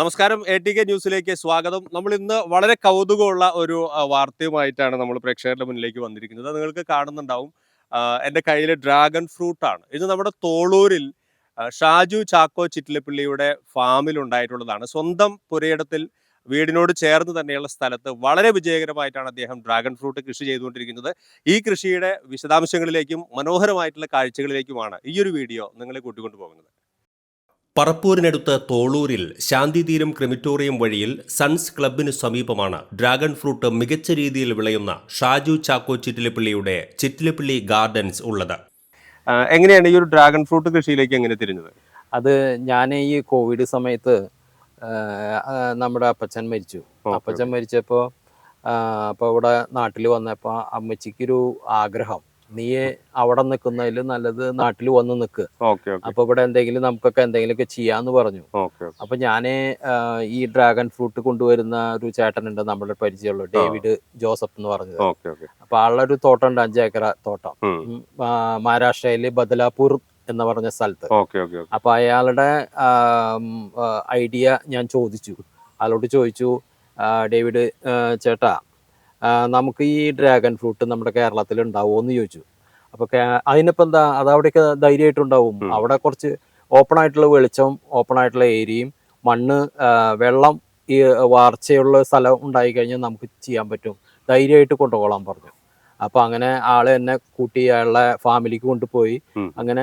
നമസ്കാരം A T K ന്യൂസിലേക്ക് സ്വാഗതം. നമ്മൾ ഇന്ന് വളരെ കൗതുകമുള്ള ഒരു വാർത്തയുമായിട്ടാണ് നമ്മൾ പ്രേക്ഷകരുടെ മുന്നിലേക്ക് വന്നിരിക്കുന്നത്. നിങ്ങൾക്ക് കാണുന്നുണ്ടാവും എന്റെ കയ്യിൽ ഡ്രാഗൺ ഫ്രൂട്ട് ആണ് ഇത് നമ്മുടെ തോളൂരിൽ ഷാജു ചാക്കോ ചിറ്റിലപ്പിള്ളിയുടെ ഫാമിൽ ഉണ്ടായിട്ടുള്ളതാണ്. സ്വന്തം പുരയിടത്തിൽ വീടിനോട് ചേർന്ന് തന്നെയുള്ള സ്ഥലത്ത് വളരെ വിജയകരമായിട്ടാണ് അദ്ദേഹം ഡ്രാഗൺ ഫ്രൂട്ട് കൃഷി ചെയ്തുകൊണ്ടിരിക്കുന്നത്. ഈ കൃഷിയുടെ വിശദാംശങ്ങളിലേക്കും മനോഹരമായിട്ടുള്ള കാഴ്ചകളിലേക്കുമാണ് ഈ ഒരു വീഡിയോ നിങ്ങളെ കൂട്ടിക്കൊണ്ടു പോകുന്നത് പറപ്പൂരിനടുത്ത് തോളൂരിൽ ശാന്തിതീരം ക്രിമിറ്റോറിയം വഴിയിൽ സൺസ് ക്ലബിന് സമീപമാണ് ഡ്രാഗൺ ഫ്രൂട്ട് മികച്ച രീതിയിൽ വിളയുന്ന ഷാജു ചാക്കോ ചിറ്റിലപ്പള്ളിയുടെ ചിറ്റിലപ്പള്ളി ഗാർഡൻസ് ഉള്ളത്. എങ്ങനെയാണ് ഈ ഒരു ഡ്രാഗൺ ഫ്രൂട്ട് കൃഷിയിലേക്ക് എങ്ങനെ തിരിഞ്ഞത്? അത് ഞാൻ ഈ കോവിഡ് സമയത്ത് നമ്മുടെ അപ്പച്ചൻ മരിച്ചു. അപ്പച്ചൻ മരിച്ചപ്പോൾ അപ്പോൾ ഇവിടെ നാട്ടിൽ വന്നപ്പോൾ അമ്മച്ചിക്കൊരു ആഗ്രഹം. നീ അവിടെ നിൽക്കുന്നതിൽ നല്ലത് നാട്ടിൽ വന്ന് നിൽക്ക് അപ്പൊ ഇവിടെ എന്തെങ്കിലും നമുക്കൊക്കെ എന്തെങ്കിലുമൊക്കെ ചെയ്യാന്ന് പറഞ്ഞു. അപ്പൊ ഞാൻ ഈ ഡ്രാഗൺ ഫ്രൂട്ട് കൊണ്ടുവരുന്ന ഒരു ചേട്ടനുണ്ട് നമ്മുടെ പരിചയമുള്ള ഡേവിഡ് ജോസഫ് എന്ന് പറഞ്ഞത്. അപ്പൊ ആളുടെ ഒരു തോട്ടം ഉണ്ട് അഞ്ചേക്കറ തോട്ടം. മഹാരാഷ്ട്രയിലെ ബദലാപൂർ എന്ന് പറഞ്ഞ സ്ഥലത്ത്. അപ്പൊ അയാളുടെ ഐഡിയ ഞാൻ ചോദിച്ചു. അയാളോട് ചോദിച്ചു ഡേവിഡ് ചേട്ടാ നമുക്ക് ഈ ഡ്രാഗൺ ഫ്രൂട്ട് നമ്മുടെ കേരളത്തിൽ ഉണ്ടാവുമോ എന്ന് ചോദിച്ചു. അപ്പൊ കേ- അതിനിപ്പോ എന്താ അത് അവിടെയൊക്കെ ധൈര്യമായിട്ടുണ്ടാവും. അവിടെ കുറച്ച് ഓപ്പൺ ആയിട്ടുള്ള വെളിച്ചം ഓപ്പൺ ആയിട്ടുള്ള ഏരിയയും മണ്ണ് വെള്ളം ഈ വാർച്ചയുള്ള സ്ഥലം ഉണ്ടായി കഴിഞ്ഞാൽ നമുക്ക് ചെയ്യാൻ പറ്റും. ധൈര്യമായിട്ട് കൊണ്ടുപോകാൻ പറഞ്ഞു. അപ്പൊ അങ്ങനെ ആൾ എന്നെ കൂട്ടി അയാളുടെ ഫാമിലിക്ക് കൊണ്ടുപോയി. അങ്ങനെ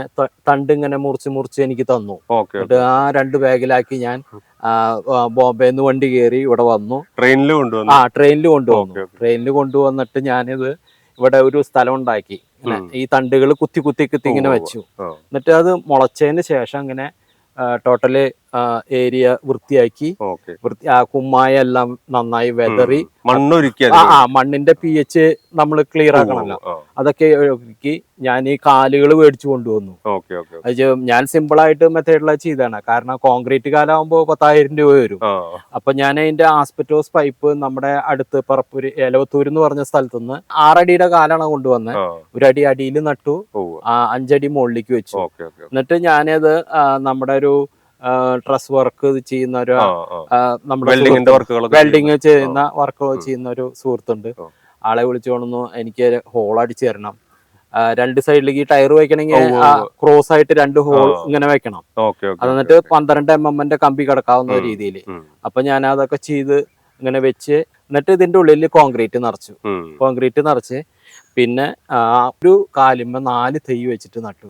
തണ്ട് ഇങ്ങനെ മുറിച്ച് മുറിച്ച് എനിക്ക് തന്നു. എന്നിട്ട് ആ രണ്ട് ബാഗിലാക്കി ഞാൻ ബോംബെ നിന്ന് വണ്ടി കയറി ഇവിടെ വന്നു. ട്രെയിനിൽ കൊണ്ടുവന്നു? ആ ട്രെയിനിൽ കൊണ്ടുവന്നു. ട്രെയിനിൽ കൊണ്ടുവന്നിട്ട് ഞാനിത് ഇവിടെ ഒരു സ്ഥലം ഉണ്ടാക്കി ഈ തണ്ടുകൾ കുത്തി കുത്തി കുത്തി ഇങ്ങനെ വെച്ചു. എന്നിട്ട് അത് മുളച്ചതിന് ശേഷം അങ്ങനെ ടോട്ടൽ ഏരിയ വൃത്തിയാക്കി. വൃത്തി ആ കുമ്മായ എല്ലാം നന്നായി വെതറി. മണ്ണൊരുക്കി ആ മണ്ണിന്റെ പി എച്ച് നമ്മൾ ക്ലിയർ ആക്കണല്ലോ അതൊക്കെ ഒരുക്കി ഞാൻ ഈ കാലുകൾ മേടിച്ചു കൊണ്ടുവന്നു. ഞാൻ സിമ്പിൾ ആയിട്ട് മെത്തേഡിലാണ് ചെയ്താണ് കാരണം കോൺക്രീറ്റ് കാലാവുമ്പോൾ പത്തായിരം രൂപ വരും. അപ്പൊ ഞാൻ അതിന്റെ ആസ്പെറ്റോസ് പൈപ്പ് നമ്മുടെ അടുത്ത് പറപ്പൂര് ഏലവത്തൂർ എന്ന് പറഞ്ഞ സ്ഥലത്ത് നിന്ന് ആറടിയുടെ കാലാണ് കൊണ്ടുവന്നത് ഒരടി ഒരു അടി അടിയിൽ നട്ടു അഞ്ചടി മുകളിലേക്ക് വെച്ചു. എന്നിട്ട് ഞാനത് നമ്മുടെ ഒരു ഡ്രസ് വർക്ക് ചെയ്യുന്ന ഒരു നമ്മുടെ വെൽഡിങ് ചെയ്യുന്ന വർക്ക് ചെയ്യുന്ന ഒരു സുഹൃത്തുണ്ട്. ആളെ വിളിച്ചു കൊണ്ടു എനിക്ക് ഹോൾ അടിച്ചു തരണം. രണ്ട് സൈഡിലേക്ക് ഈ ടയർ വെക്കണമെങ്കിൽ. ക്രോസ് ആയിട്ട് രണ്ട് ഹോൾ ഇങ്ങനെ വെക്കണം. അത് എന്നിട്ട് പന്ത്രണ്ട് എം എമ്മിന്റെ കമ്പി കിടക്കാവുന്ന രീതിയിൽ. അപ്പൊ ഞാൻ അതൊക്കെ ചെയ്ത് ഇങ്ങനെ വെച്ച് എന്നിട്ട് ഇതിന്റെ ഉള്ളിൽ കോൺക്രീറ്റ് നിറച്ചു. കോൺക്രീറ്റ് നിറച്ച് പിന്നെ ഒരു കാലിമ്മ നാല് തൈ വെച്ചിട്ട് നട്ടു.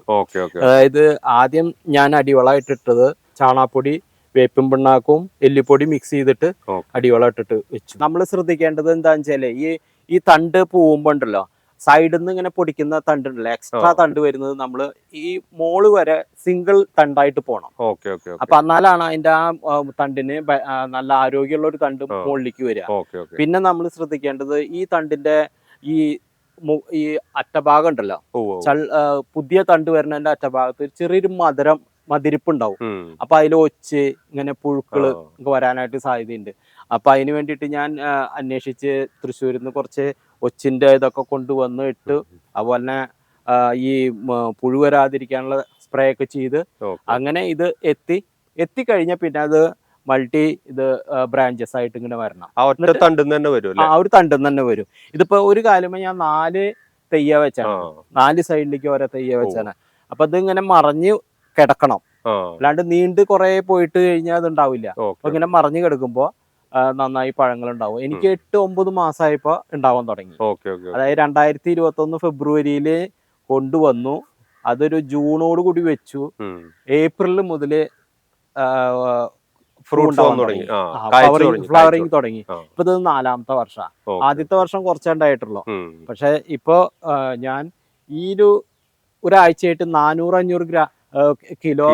അതായത് ആദ്യം ഞാൻ അടിവളമായിട്ടിട്ടത് ചാണാപ്പൊടി വേപ്പും പിണ്ണാക്കും എല്ലിപ്പൊടി മിക്സ് ചെയ്തിട്ട്. അടിവളം ഇട്ടിട്ട് വെച്ചു. നമ്മൾ ശ്രദ്ധിക്കേണ്ടത് എന്താണെന്ന് വെച്ചാൽ ഈ ഈ തണ്ട് പോകുമ്പോ ഉണ്ടല്ലോ സൈഡിൽ നിന്ന് ഇങ്ങനെ പൊടിക്കുന്ന തണ്ട് ഉണ്ടല്ലോ എക്സ്ട്രാ തണ്ട് വരുന്നത് നമ്മൾ ഈ മോൾ വരെ സിംഗിൾ തണ്ടായിട്ട് പോണം. ഓക്കെ ഓക്കെ അപ്പൊ എന്നാലാണ് അതിന്റെ ആ തണ്ടിന് നല്ല ആരോഗ്യമുള്ള ഒരു തണ്ട്. മുകളിലേക്ക് വരിക. പിന്നെ നമ്മൾ ശ്രദ്ധിക്കേണ്ടത് ഈ തണ്ടിന്റെ ഈ ഈ അറ്റഭാഗം ഉണ്ടല്ലോ പുതിയ തണ്ട് വരുന്നതിന്റെ അറ്റഭാഗത്ത് ചെറിയൊരു മധുരം മതിരിപ്പ് ഉണ്ടാവും ഉം. അപ്പൊ അതിൽ ഒച്ച് ഇങ്ങനെ പുഴുക്കൾ വരാനായിട്ട് സാധ്യതയുണ്ട്. അപ്പൊ അതിന് വേണ്ടിയിട്ട് ഞാൻ അന്വേഷിച്ച് തൃശ്ശൂരിൽ നിന്ന് കുറച്ച് ഒച്ചിന്റെ ഇതൊക്കെ കൊണ്ടുവന്ന് ഇട്ട് അതുപോലെ തന്നെ ഈ പുഴു വരാതിരിക്കാനുള്ള സ്പ്രേ ഒക്കെ ചെയ്ത് അങ്ങനെ ഇത് എത്തി. എത്തിക്കഴിഞ്ഞാൽ പിന്നെ അത് മൾട്ടി ഇത് ബ്രാഞ്ചസ് ആയിട്ട് ഇങ്ങനെ വരണം. ആ ഒരു തണ്ടും തന്നെ വരും. ഇതിപ്പോ ഒരു കാലമേ ഞാൻ നാല് തെയ്യ വെച്ചാണ്. നാല് സൈഡിലേക്ക് ഓരോ തെയ്യ വെച്ചാണ്. അപ്പൊ ഇത് ഇങ്ങനെ മറിഞ്ഞ് കിടക്കണം. അല്ലാണ്ട് നീണ്ട് കുറെ പോയിട്ട് കഴിഞ്ഞാൽ അത് ഉണ്ടാവില്ല അപ്പൊ ഇങ്ങനെ മറിഞ്ഞു കിടക്കുമ്പോ നന്നായി പഴങ്ങൾ ഉണ്ടാവും എനിക്ക് എട്ട് ഒമ്പത് മാസമായപ്പോ ഉണ്ടാവാൻ തുടങ്ങി. അതായത് രണ്ടായിരത്തി ഇരുപത്തി ഒന്ന് ഫെബ്രുവരിയിൽ കൊണ്ടുവന്നു. അതൊരു ജൂണോട് കൂടി വെച്ചു. ഏപ്രിൽ മുതൽ ഫ്ലവറിങ് തുടങ്ങി. ഇപ്പൊ ഇത് നാലാമത്തെ വർഷം. ആദ്യത്തെ വർഷം കുറച്ചുണ്ടായിട്ടുള്ളൂ. പക്ഷെ ഇപ്പോ ഞാൻ ഈ ഒരു ഒരാഴ്ചയായിട്ട് നാനൂറ് അഞ്ഞൂറ് ഗ്രാ കിലോ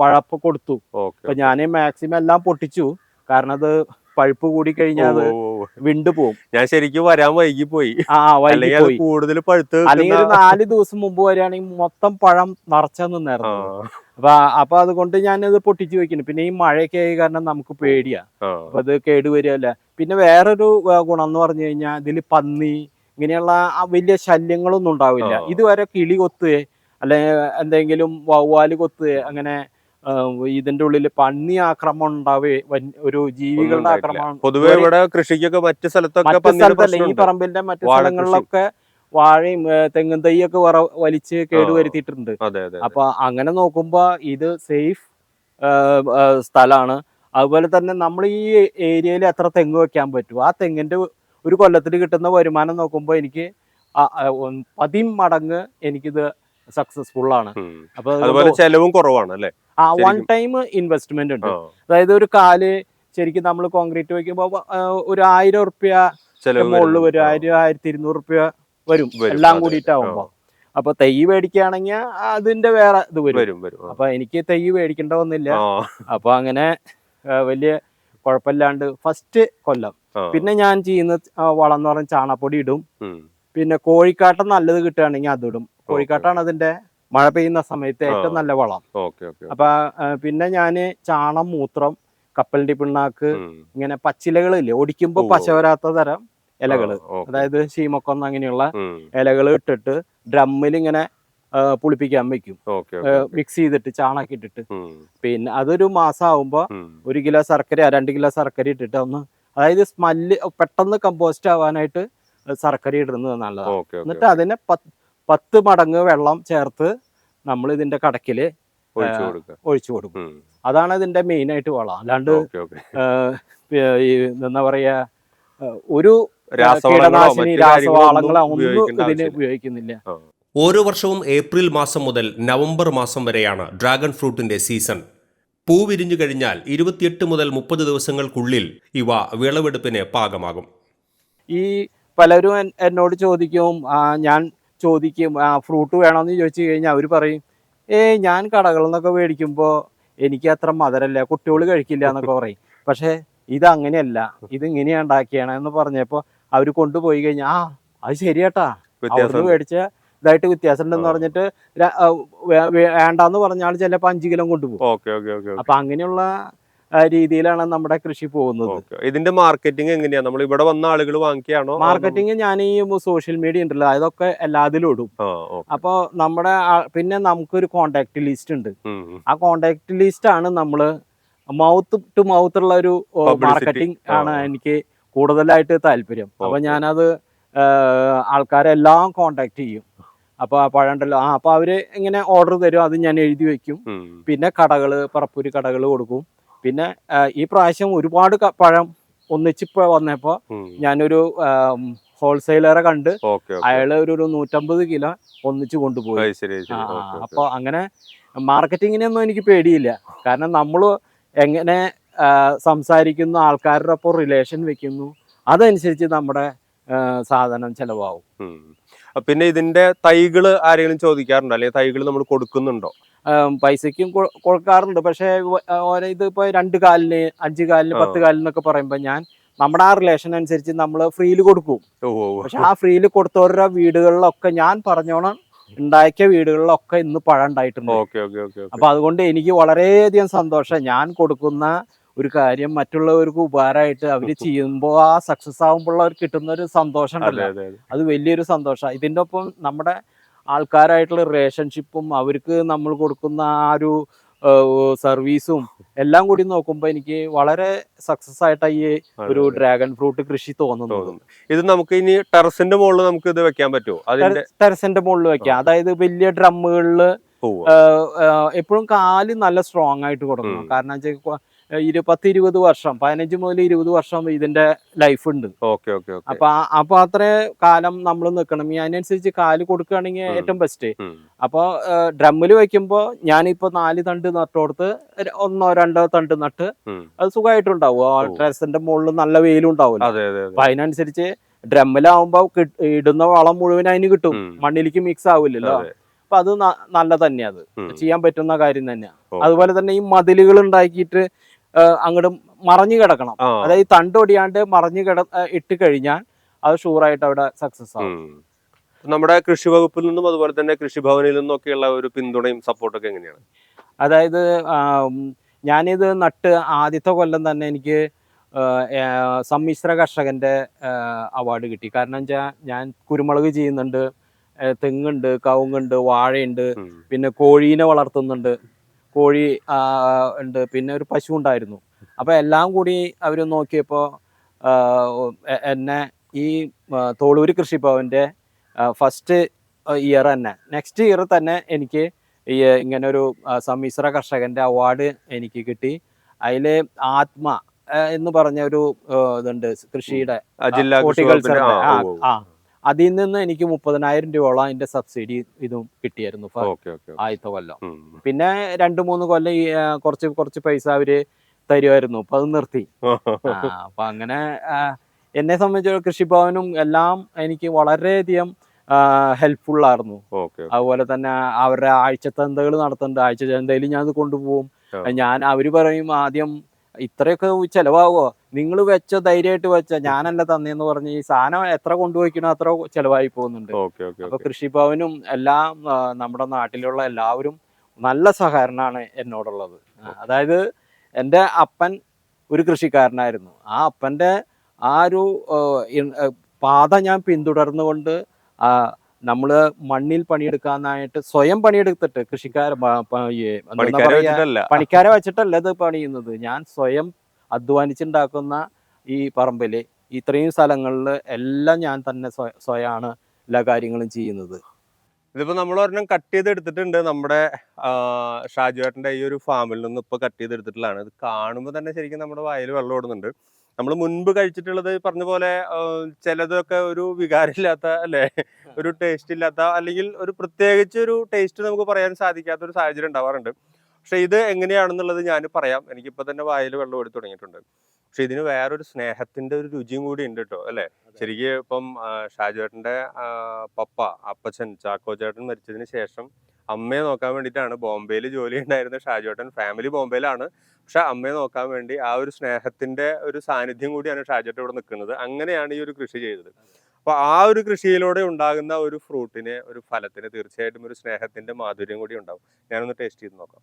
പഴപ്പ് കൊടുത്തു. അപ്പൊ ഞാൻ മാക്സിമം എല്ലാം പൊട്ടിച്ചു. കാരണം അത് പഴുപ്പ് കൂടി കഴിഞ്ഞാൽ അത് ഓ. വിണ്ടു പോവും. ഞാൻ ശരിക്കും വരാൻ വൈകി പോയി ആ വൈകി കൂടുതൽ പഴുത്ത് അല്ലെങ്കിൽ ഒരു നാല് ദിവസം മുമ്പ് വരികയാണെങ്കിൽ മൊത്തം പഴം നിറച്ച നിന്നായിരുന്നു അപ്പൊ അപ്പൊ അതുകൊണ്ട് ഇത് പൊട്ടിച്ചു വെക്കുന്നു. പിന്നെ ഈ മഴയൊക്കെ ആയി കാരണം നമുക്ക് പേടിയാ. അപ്പൊ അത് കേടുവരികയല്ല പിന്നെ വേറൊരു ഗുണം എന്ന് പറഞ്ഞു കഴിഞ്ഞാൽ ഇതിൽ പന്നി ഇങ്ങനെയുള്ള വലിയ ശല്യങ്ങളൊന്നും ഉണ്ടാവില്ല. ഇതുവരെ കിളി കൊത്തുകയെ അല്ലെ എന്തെങ്കിലും വവ്വാൽ കൊത്ത് അങ്ങനെ ഇതിന്റെ ഉള്ളിൽ പന്നി ആക്രമണം ഉണ്ടാവേ ഒരു ജീവികളുടെ ആക്രമണം പൊതുവെ ഇവിടെ കൃഷിക്കൊക്കെ മറ്റു സ്ഥലത്തൊക്കെ സ്ഥലത്തല്ല ഈ പറമ്പിന്റെ മറ്റു സ്ഥലങ്ങളിലൊക്കെ വാഴയും തെങ്ങും തൈയൊക്കെ വറ വലിച്ച് കേടുവരുത്തിയിട്ടുണ്ട് അപ്പൊ അങ്ങനെ നോക്കുമ്പോ ഇത് സേഫ് സ്ഥലമാണ് അതുപോലെ തന്നെ നമ്മൾ ഈ ഏരിയയിൽ എത്ര തെങ്ങ് വെക്കാൻ പറ്റും? ആ തെങ്ങിന്റെ ഒരു കൊല്ലത്തിൽ കിട്ടുന്ന വരുമാനം നോക്കുമ്പോൾ എനിക്ക് പതിമടങ്ങ് എനിക്കിത് സക്സസ്ഫുൾ ആണ്. അപ്പൊ അതുപോലെ ചെലവും കുറവാണ് അല്ലേ? ആ വൺ ടൈം ഇൻവെസ്റ്റ്മെന്റ് ഉണ്ട്. അതായത് ഒരു കാൽ ശരിക്കും നമ്മൾ കോൺക്രീറ്റ് വയ്ക്കുമ്പോൾ ഒരു ആയിരം ഉറുപ്യ മുകളിൽ. വരും. ആയിരം ആയിരത്തി ഇരുന്നൂറ് റുപ്യ വരും. എല്ലാം കൂടിയിട്ടാവുമ്പോ. അപ്പൊ തൈ മേടിക്കുകയാണെങ്കിൽ അതിന്റെ വേറെ ഇത് വരും. അപ്പൊ എനിക്ക് തൈ മേടിക്കേണ്ട ഒന്നില്ല അപ്പൊ അങ്ങനെ വലിയ കുഴപ്പമില്ലാണ്ട് ഫസ്റ്റ് കൊല്ലം. പിന്നെ ഞാൻ ചെയ്യുന്ന വളം എന്ന് പറഞ്ഞ ചാണകപ്പൊടി ഇടും. പിന്നെ കോഴിക്കാട്ടം നല്ലത് കിട്ടുകയാണെങ്കിൽ അതിടും. കോഴിക്കാട്ടാണ് അതിന്റെ മഴ പെയ്യുന്ന സമയത്ത് ഏറ്റവും നല്ല വളം. അപ്പൊ പിന്നെ ഞാൻ ചാണം മൂത്രം കപ്പലിന്റെ പിണ്ണാക്ക് ഇങ്ങനെ പച്ചിലകളില്ലേ? ഒടിക്കുമ്പോ ഉവ്വ് പശ വരാത്ത തരം ഇലകൾ. അതായത് ശീമക്കൊന്ന അങ്ങനെയുള്ള. ഇലകൾ ഇട്ടിട്ട് ഡ്രമ്മിൽ ഇങ്ങനെ പുളിപ്പിക്കാൻ വെക്കും. മിക്സ് ചെയ്തിട്ട് ചാണകം ഇട്ടിട്ട്. പിന്നെ അതൊരു മാസം ആവുമ്പോ. ഒരു കിലോ ശർക്കര രണ്ട് കിലോ ശർക്കര ഇട്ടിട്ട് ഒന്ന് അതായത് സ്മെല്ല് പെട്ടെന്ന് കമ്പോസ്റ്റ് ആവാനായിട്ട് ശർക്കര ഇടുന്നത് നല്ലതാണ് എന്നിട്ട് അതിനെ പത്ത് പത്ത് മടങ്ങ് വെള്ളം ചേർത്ത് നമ്മൾ ഇതിന്റെ കടക്കിൽ ഒഴിച്ചു കൊടുക്കുക കൊടുക്കും. അതാണ് ഇതിന്റെ മെയിൻ ആയിട്ട് വളം. അല്ലാണ്ട് എന്താ പറയാ ഒരു കീടനാശിനി രാസവളങ്ങളോ ഒന്നും ഇതിന് ഉപയോഗിക്കുന്നില്ല. ഓരോ വർഷവും ഏപ്രിൽ മാസം മുതൽ നവംബർ മാസം വരെയാണ് ഡ്രാഗൺ ഫ്രൂട്ടിന്റെ സീസൺ. പൂ വിരിഞ്ഞു കഴിഞ്ഞാൽ ഇരുപത്തിയെട്ട് മുതൽ മുപ്പത് ദിവസങ്ങൾക്കുള്ളിൽ ഇവ വിളവെടുപ്പിന് പാകമാകും. ഈ പലരും എന്നോട് ചോദിക്കും ഞാൻ ചോദിക്കും ഫ്രൂട്ട് വേണമെന്ന് ചോദിച്ചു കഴിഞ്ഞാൽ അവർ പറയും ഏയ് ഞാൻ കടകളിൽ നിന്നൊക്കെ മേടിക്കുമ്പോൾ എനിക്ക് അത്ര മധുരല്ല കുട്ടികൾ കഴിക്കില്ല എന്നൊക്കെ പറയും. പക്ഷേ ഇത് അങ്ങനെയല്ല ഇത് ഇങ്ങനെയാണ് ഉണ്ടാക്കിയാണ് എന്ന് പറഞ്ഞപ്പോൾ അവർ കൊണ്ടുപോയി കഴിഞ്ഞാൽ ആ അത് ശരിയാട്ടാ അവിടുന്ന് വ്യത്യാസം മേടിച്ച ഇതായിട്ട് വ്യത്യാസം ഉണ്ടെന്ന് പറഞ്ഞിട്ട് വേണ്ടാന്ന് പറഞ്ഞാൽ ചിലപ്പോൾ അഞ്ച് കിലോ കൊണ്ടുപോകും. അപ്പൊ അങ്ങനെയുള്ള രീതിയിലാണ് നമ്മുടെ കൃഷി പോകുന്നത്. ഇതിന്റെ മാർക്കറ്റിംഗ് എങ്ങനെയാ? നമ്മൾ ഇവിടെ വന്ന ആളുകൾ വാങ്ങിക്കുകയാണോ? മാർക്കറ്റിംഗ് ഞാൻ ഈ സോഷ്യൽ മീഡിയ ഉണ്ടല്ലോ അതൊക്കെ എല്ലാത്തിലും ഇടും. അപ്പോ നമ്മുടെ പിന്നെ നമുക്കൊരു കോണ്ടാക്ട് ലിസ്റ്റ് ഉണ്ട്. ആ കോണ്ടാക്ട് ലിസ്റ്റ് ആണ് നമ്മൾ മൗത്ത് ടു മൗത്ത് ഉള്ള ഒരു മാർക്കറ്റിംഗ് ആണ് എനിക്ക് കൂടുതലായിട്ട് താല്പര്യം. അപ്പൊ. ഞാനത് ആൾക്കാരെല്ലാം കോണ്ടാക്ട് ചെയ്യും. അപ്പൊ ആ പഴം ഉണ്ടല്ലോ ആ അപ്പൊ അവർ ഇങ്ങനെ ഓർഡർ തരും അത് ഞാൻ എഴുതി വെക്കും. പിന്നെ കടകൾ പറപ്പൂരി കടകൾ കൊടുക്കും. പിന്നെ ഈ പ്രാവശ്യം ഒരുപാട് പഴം ഒന്നിച്ചിപ്പോ വന്നപ്പോ. ഞാനൊരു ഹോൾസെയിലറെ കണ്ട് അയാൾ ഒരു നൂറ്റമ്പത് കിലോ ഒന്നിച്ചു കൊണ്ടുപോയി. അപ്പൊ അങ്ങനെ മാർക്കറ്റിങ്ങിനൊന്നും എനിക്ക് പേടിയില്ല. കാരണം നമ്മൾ എങ്ങനെ സംസാരിക്കുന്നു ആൾക്കാരുടെ ഒപ്പം റിലേഷൻ വെക്കുന്നു അതനുസരിച്ച് നമ്മുടെ സാധനം ചെലവാകും. പിന്നെ ഇതിന്റെ തൈകൾ ആരെങ്കിലും ചോദിക്കാറുണ്ടോ അല്ലെങ്കിൽ തൈകൾ നമ്മൾ കൊടുക്കുന്നുണ്ടോ പൈസയ്ക്കും കൊടുക്കാറുണ്ട് പക്ഷേ ഓരോ ഇത് ഇപ്പൊ രണ്ട് കാലിന് അഞ്ച് കാലിന് പത്ത്. കാലിനൊക്കെ പറയുമ്പോൾ ഞാൻ നമ്മുടെ ആ റിലേഷൻ അനുസരിച്ച് നമ്മൾ ഫ്രീയിൽ കൊടുക്കും. പക്ഷെ ആ ഫ്രീയിൽ കൊടുത്തവരുടെ വീടുകളിലൊക്കെ ഞാൻ പറഞ്ഞോണം ഉണ്ടാക്കിയ വീടുകളിലൊക്കെ ഇന്ന് പഴം ഉണ്ടായിട്ടുണ്ട്. അപ്പൊ അതുകൊണ്ട് എനിക്ക് വളരെയധികം സന്തോഷം ഞാൻ കൊടുക്കുന്ന ഒരു കാര്യം മറ്റുള്ളവർക്ക് ഉപകാരമായിട്ട് അവർ ചെയ്യുമ്പോൾ ആ സക്സസ് ആകുമ്പോൾ അവർ കിട്ടുന്ന ഒരു സന്തോഷം അതെ ഉണ്ടല്ലോ. വലിയൊരു സന്തോഷമാണ് ഇതിന്റെ ഒപ്പം നമ്മുടെ ആൾക്കാരായിട്ടുള്ള റിലേഷൻഷിപ്പും അവർക്ക് നമ്മൾ കൊടുക്കുന്ന ആ ഒരു സർവീസും എല്ലാം കൂടി നോക്കുമ്പോൾ എനിക്ക് വളരെ സക്സസ് ആയിട്ട് ഈ ഒരു ഡ്രാഗൺ ഫ്രൂട്ട് കൃഷി തോന്നുന്നു. ഇത് നമുക്ക് ഇനി ടെറസിന്റെ മുകളിൽ നമുക്ക് ഇത് വെക്കാൻ പറ്റുമോ? ടെറസിന്റെ മുകളിൽ വെക്കാം. അതായത് വലിയ ഡ്രമ്മുകളിൽ എപ്പോഴും കാൽ നല്ല സ്ട്രോങ് ആയിട്ട് കൊടുക്കണം. കാരണം വെച്ചാൽ ഇരു പത്ത് ഇരുപത് വർഷം പതിനഞ്ച് മുതൽ ഇരുപത് വർഷം ഇതിന്റെ ലൈഫ് ഉണ്ട്. ഓക്കെ ഓക്കെ അപ്പൊ അപ്പൊ അത്ര കാലം നമ്മൾ നിൽക്കണം ഈ അതിനനുസരിച്ച് കാൽ കൊടുക്കുകയാണെങ്കിൽ ഏറ്റവും ബെസ്റ്റ് അപ്പൊ അപ്പോൾ ഡ്രമ്മിൽ വെക്കുമ്പോൾ ഞാനിപ്പോൾ നാല് തണ്ട് നട്ടോടുത്ത് ഒന്നോ രണ്ടോ തണ്ട് നട്ട് അത് സുഖമായിട്ടുണ്ടാവും ആ. ടെറസിന്റെ മുകളിൽ നല്ല വെയിലും ഉണ്ടാവും അപ്പൊ അതിനനുസരിച്ച് ഡ്രമ്മിലാവുമ്പോൾ ഇടുന്ന വളം മുഴുവൻ അതിന് കിട്ടും. മണ്ണിലേക്ക് മിക്സ് ആവില്ലല്ലോ. അപ്പൊ അത് നല്ല തന്നെയാ അത്. ചെയ്യാൻ പറ്റുന്ന കാര്യം തന്നെയാ. അതുപോലെ തന്നെ ഈ മതിലുകൾ ഉണ്ടാക്കിയിട്ട് അങ്ങോട്ട് മറഞ്ഞു കിടക്കണം. അതായത് തണ്ട് ഒടിയാണ്ട് മറഞ്ഞു കിട ഇട്ട് കഴിഞ്ഞാൽ അത് ഷുവറായിട്ട് അവിടെ സക്സസ് ആകും നമ്മുടെ കൃഷി വകുപ്പിൽ നിന്നും അതുപോലെ തന്നെ കൃഷിഭവനിൽ നിന്നും ഒക്കെയുള്ള ഒരു പിന്തുണയും സപ്പോർട്ടൊക്കെ എങ്ങനെയാണ്? അതായത് ഞാനിത് നട്ട് ആദ്യത്തെ കൊല്ലം തന്നെ എനിക്ക് സമ്മിശ്ര കർഷകന്റെ അവാർഡ് കിട്ടി. കാരണം വെച്ചാൽ ഞാൻ കുരുമുളക് ചെയ്യുന്നുണ്ട് തെങ്ങുണ്ട് കവുങ്ങുണ്ട് വാഴയുണ്ട് പിന്നെ കോഴീനെ വളർത്തുന്നുണ്ട്. കോഴി ഉണ്ട്. പിന്നെ ഒരു പശു ഉണ്ടായിരുന്നു. അപ്പോൾ എല്ലാം കൂടി അവർ നോക്കിയപ്പോൾ എന്നെ ഈ തോളൂർ കൃഷിഭവന്റെ ഫസ്റ്റ് ഇയർ തന്നെ. നെക്സ്റ്റ് ഇയർ തന്നെ എനിക്ക് ഈ ഇങ്ങനെ ഒരു സമ്മിശ്ര കർഷകന്റെ അവാർഡ് എനിക്ക് കിട്ടി. അതിൽ ആത്മ എന്ന് പറഞ്ഞ ഒരു ഇതുണ്ട് കൃഷിയുടെ ജില്ലാ. ആ അതിൽ നിന്ന് എനിക്ക് മുപ്പതിനായിരം രൂപയോളം അതിന്റെ സബ്സിഡി ഇതും കിട്ടിയായിരുന്നു ആദ്യത്തെ കൊല്ലം. പിന്നെ രണ്ടു മൂന്ന് കൊല്ലം ഈ കുറച്ച് കുറച്ച് പൈസ അവർ തരുമായിരുന്നു. അപ്പൊ അത് നിർത്തി. അപ്പൊ അങ്ങനെ എന്നെ സംബന്ധിച്ച് കൃഷിഭവനും എല്ലാം എനിക്ക് വളരെയധികം ഹെൽപ്ഫുൾ ആയിരുന്നു. അതുപോലെ തന്നെ അവരുടെ ആഴ്ച ചന്തകൾ നടത്തുന്നുണ്ട്. ആഴ്ച ചന്തയിൽ ഞാൻ അത് കൊണ്ടുപോകും ഞാൻ അവർ പറയും ആദ്യം ഇത്രയൊക്കെ ചെലവാകുമോ നിങ്ങൾ വെച്ച ധൈര്യമായിട്ട് വെച്ച. ഞാനല്ല തന്നെന്ന് പറഞ്ഞ് ഈ സാധനം എത്ര കൊണ്ടുപോയിക്കണോ അത്ര ചെലവായി പോകുന്നുണ്ട്. അപ്പൊ കൃഷിഭവനും എല്ലാം നമ്മുടെ നാട്ടിലുള്ള എല്ലാവരും നല്ല സഹകരണമാണ് എന്നോടുള്ളത്. അതായത് എന്റെ അപ്പൻ ഒരു കൃഷിക്കാരനായിരുന്നു. ആ അപ്പന്റെ ആ ഒരു പാത ഞാൻ പിന്തുടർന്നുകൊണ്ട് നമ്മൾ മണ്ണിൽ പണിയെടുക്കാനായിട്ട് സ്വയം പണിയെടുത്തിട്ട് കൃഷിക്കാരെ പണിക്കാരെ വെച്ചിട്ടല്ല ഇത് പണിയുന്നത്. ഞാൻ സ്വയം അധ്വാനിച്ചുണ്ടാക്കുന്ന ഈ പറമ്പിൽ ഇത്രയും സ്ഥലങ്ങളിൽ എല്ലാം ഞാൻ തന്നെ സ്വയമാണ് എല്ലാ കാര്യങ്ങളും ചെയ്യുന്നത്. ഇതിപ്പോൾ നമ്മൾ ഒരെണ്ണം കട്ട് ചെയ്തെടുത്തിട്ടുണ്ട്. നമ്മുടെ ഷാജുവേട്ടന്റെ ഈ ഒരു ഫാമിൽ നിന്ന് ഇപ്പോൾ കട്ട് ചെയ്തെടുത്തിട്ടുള്ളതാണ്. ഇത് കാണുമ്പോൾ തന്നെ ശരിക്കും നമ്മുടെ വായിൽ വെള്ളം ഓടുന്നുണ്ട്. നമ്മൾ മുൻപ് കഴിച്ചിട്ടുള്ളത് പറഞ്ഞ പോലെ ചിലതൊക്കെ ഒരു വികാരമില്ലാത്ത അല്ലേ? ഒരു ടേസ്റ്റ് ഇല്ലാത്ത അല്ലെങ്കിൽ ഒരു പ്രത്യേകിച്ച് ഒരു ടേസ്റ്റ് നമുക്ക് പറയാൻ സാധിക്കാത്ത ഒരു സാഹചര്യം ഉണ്ടാവാറുണ്ട്. പക്ഷെ ഇത് എങ്ങനെയാണെന്നുള്ളത് ഞാൻ പറയാം. എനിക്കിപ്പോ തന്നെ വായിൽ വെള്ളം എടുത്തു തുടങ്ങിയിട്ടുണ്ട്. പക്ഷെ ഇതിന് വേറൊരു സ്നേഹത്തിന്റെ ഒരു രുചിയും കൂടി ഉണ്ട് കേട്ടോ അല്ലെ? ശരിക്കും ഇപ്പം ഷാജുവേട്ടന്റെ പപ്പ അപ്പച്ചൻ ചാക്കോ ചേട്ടൻ മരിച്ചതിന് ശേഷം അമ്മയെ നോക്കാൻ വേണ്ടിയിട്ടാണ് ബോംബെയിൽ ജോലി ഉണ്ടായിരുന്ന ഷാജുവേട്ടൻ. ഫാമിലി ബോംബെയിലാണ്. പക്ഷെ അമ്മയെ നോക്കാൻ വേണ്ടി ആ ഒരു സ്നേഹത്തിന്റെ ഒരു സാന്നിധ്യം കൂടിയാണ് ഷാജുവേട്ടൻ ഇവിടെ നിൽക്കുന്നത്. അങ്ങനെയാണ് ഈ ഒരു കൃഷി ചെയ്തത്. അപ്പൊ ആ ഒരു കൃഷിയിലൂടെ ഉണ്ടാകുന്ന ഒരു ഫ്രൂട്ടിന് ഒരു ഫലത്തിന് തീർച്ചയായിട്ടും ഒരു സ്നേഹത്തിന്റെ മാധുര്യം കൂടി ഉണ്ടാവും. ഞാനൊന്ന് ടേസ്റ്റ് ചെയ്ത് നോക്കാം.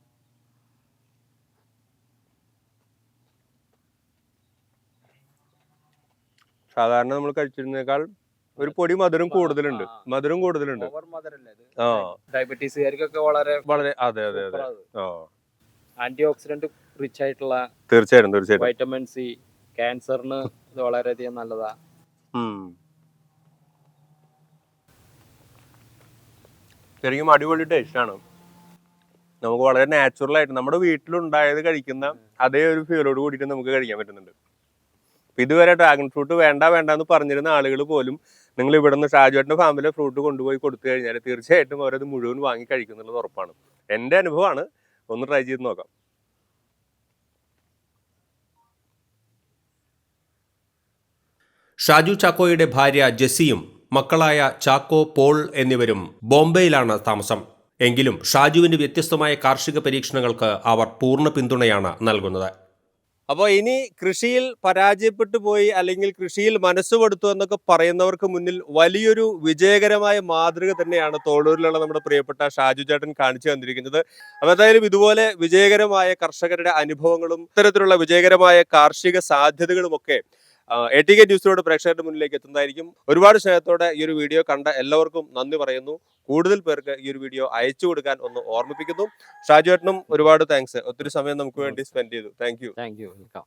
സാധാരണ നമ്മൾ കഴിച്ചിരുന്നേക്കാൾ ഒരു പൊടി മധുരം കൂടുതലുണ്ട്. മധുരം കൂടുതലുണ്ട്. ആ. ഡയബറ്റീസുകാർക്കൊക്കെ വളരെ വളരെ അതെ അതെ അതെ. ആ. ആന്റി ഓക്സിഡന്റ് റിച്ച് ആയിട്ടുള്ള തീർച്ചയായിട്ടും തീർച്ചയായിട്ടും. വൈറ്റമിൻ സി ക്യാൻസറിന് ഇത് വളരെയധികം നല്ലതാ. ശരിക്കും അടിപൊളി ടേസ്റ്റാണ് നമുക്ക് വളരെ നാച്ചുറൽ ആയിട്ട് നമ്മുടെ വീട്ടിലുണ്ടായത് കഴിക്കുന്ന അതേ ഒരു ഫീലോട് കൂടിയിട്ട് നമുക്ക് കഴിക്കാൻ പറ്റുന്നുണ്ട്. ഇപ്പൊ ഇതുവരെ ഡ്രാഗൺ ഫ്രൂട്ട് വേണ്ട വേണ്ട എന്ന് പറഞ്ഞിരുന്ന ആളുകൾ പോലും നിങ്ങൾ ഇവിടെ നിന്ന് ഷാജുവേട്ടന്റെ ഫാമിലെ ഫ്രൂട്ട് കൊണ്ടുപോയി കൊടുത്തു കഴിഞ്ഞാൽ തീർച്ചയായിട്ടും അവരത് മുഴുവൻ വാങ്ങി കഴിക്കുന്നുള്ളത് ഉറപ്പാണ്. എന്റെ അനുഭവമാണ്. ഒന്ന് ട്രൈ ചെയ്ത് നോക്കാം. ഷാജു ചാക്കോയുടെ ഭാര്യ ജെസ്സിയും മക്കളായ ചാക്കോ പോൾ എന്നിവരും ബോംബെയിലാണ് താമസം. എങ്കിലും ഷാജുവിന്റെ വ്യത്യസ്തമായ കാർഷിക പരീക്ഷണങ്ങൾക്ക് അവർ പൂർണ പിന്തുണയാണ് നൽകുന്നത്. അപ്പോൾ ഇനി കൃഷിയിൽ പരാജയപ്പെട്ടു പോയി അല്ലെങ്കിൽ കൃഷിയിൽ മനസ്സ് കൊടുത്തു എന്നൊക്കെ പറയുന്നവർക്ക് മുന്നിൽ വലിയൊരു വിജയകരമായ മാതൃക തന്നെയാണ് തോളൂരിലുള്ള നമ്മുടെ പ്രിയപ്പെട്ട ഷാജു ചേട്ടൻ കാണിച്ചു തന്നിരിക്കുന്നത്. അപ്പോൾ എന്തായാലും ഇതുപോലെ വിജയകരമായ കർഷകരുടെ അനുഭവങ്ങളും ഇത്തരത്തിലുള്ള വിജയകരമായ കാർഷിക സാധ്യതകളുമൊക്കെ എ ടി കെ ന്യൂസിലൂടെ പ്രേക്ഷകരുടെ മുന്നിലേക്ക് എത്തുന്നതായിരിക്കും. ഒരുപാട് സ്നേഹത്തോടെ ഈ ഒരു വീഡിയോ കണ്ട എല്ലാവർക്കും നന്ദി പറയുന്നു. കൂടുതൽ പേർക്ക് ഈ ഒരു വീഡിയോ അയച്ചു കൊടുക്കാൻ ഒന്ന് ഓർമ്മിപ്പിക്കുന്നു. ഷാജു ചേട്ടനും ഒരുപാട് താങ്ക്സ് ഒത്തിരി സമയം നമുക്ക് വേണ്ടി സ്പെൻഡ് ചെയ്തു. Thank thank you